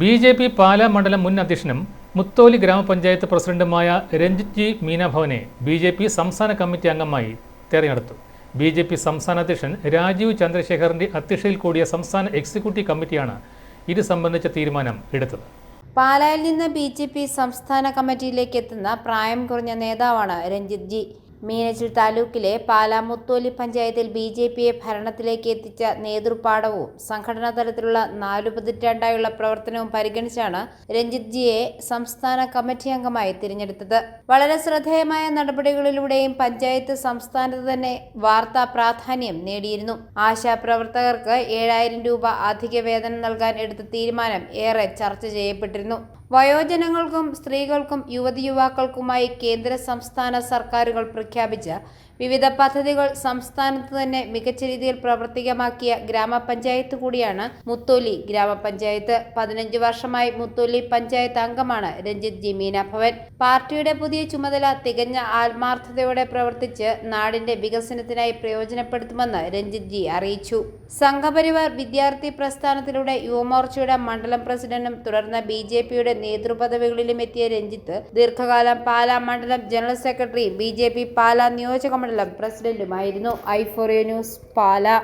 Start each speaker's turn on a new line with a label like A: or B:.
A: B J P Pala മണ്ഡലം മുൻ അധ്യക്ഷനും മുത്തോലി ഗ്രാമപഞ്ചായത്ത് പ്രസിഡന്റുമായ രഞ്ജിത് ജി മീനാഭവനെ ബി ജെ പി സംസ്ഥാന കമ്മിറ്റി അംഗമായി തെരഞ്ഞെടുത്തു. ബി ജെ പി സംസ്ഥാന അധ്യക്ഷൻ രാജീവ് ചന്ദ്രശേഖറിന്റെ അധ്യക്ഷതയിൽ കൂടിയ സംസ്ഥാന എക്സിക്യൂട്ടീവ് കമ്മിറ്റിയാണ് ഇത് സംബന്ധിച്ച തീരുമാനം എടുത്തത്.
B: പാലായിൽ നിന്ന് ബി ജെ പി സംസ്ഥാന കമ്മിറ്റിയിലേക്ക് എത്തുന്ന പ്രായം കുറഞ്ഞ നേതാവാണ് രഞ്ജിത് ജി. മീനച്ചിൽ താലൂക്കിലെ പാലാമുത്തോലി പഞ്ചായത്തിൽ ബി ജെ പിയെ ഭരണത്തിലേക്ക് എത്തിച്ച നേതൃപാഠവും സംഘടനാ തലത്തിലുള്ള നാലു പതിറ്റാണ്ടായുള്ള പ്രവർത്തനവും പരിഗണിച്ചാണ് രഞ്ജിത് ജിയെ സംസ്ഥാന കമ്മിറ്റി അംഗമായി തിരഞ്ഞെടുത്തത്. വളരെ ശ്രദ്ധേയമായ നടപടികളിലൂടെയും പഞ്ചായത്ത് സംസ്ഥാനത്ത് തന്നെ വാർത്താ പ്രാധാന്യം നേടിയിരുന്നു. ആശാപ്രവർത്തകർക്ക് ഏഴായിരം രൂപ അധിക വേതനം നൽകാൻ എടുത്ത തീരുമാനം ഏറെ ചർച്ച ചെയ്യപ്പെട്ടിരുന്നു. വയോജനങ്ങൾക്കും സ്ത്രീകൾക്കും യുവതി യുവാക്കൾക്കുമായി കേന്ദ്ര സംസ്ഥാന സർക്കാരുകൾ പ്രഖ്യാപിച്ച വിവിധ പദ്ധതികൾ സംസ്ഥാനത്ത് തന്നെ മികച്ച രീതിയിൽ പ്രവർത്തികമാക്കിയ ഗ്രാമപഞ്ചായത്ത് കൂടിയാണ് മുത്തോലി ഗ്രാമപഞ്ചായത്ത്. പതിനഞ്ച് വർഷമായി മുത്തോലി പഞ്ചായത്ത് അംഗമാണ് രഞ്ജിത് ജി മീനാഭവൻ. പാർട്ടിയുടെ പുതിയ ചുമതല തികഞ്ഞ ആത്മാർത്ഥതയോടെ പ്രവർത്തിച്ച് നാടിന്റെ വികസനത്തിനായി പ്രയോജനപ്പെടുത്തുമെന്ന് രഞ്ജിത് ജി അറിയിച്ചു. സംഘപരിവാർ വിദ്യാർത്ഥി പ്രസ്ഥാനത്തിലൂടെ യുവമോർച്ചയുടെ മണ്ഡലം പ്രസിഡന്റും തുടർന്ന് ബി ജെ പിയുടെ നേതൃപദവികളിലും എത്തിയ രഞ്ജിത്ത് ദീർഘകാലം പാലാ മണ്ഡലം general secretary B J P Pala നിയോജകമണ്ഡലം പ്രസിഡന്റുമായിരുന്നു. ഐ ഫോറിയോ ന്യൂസ് പാലാ.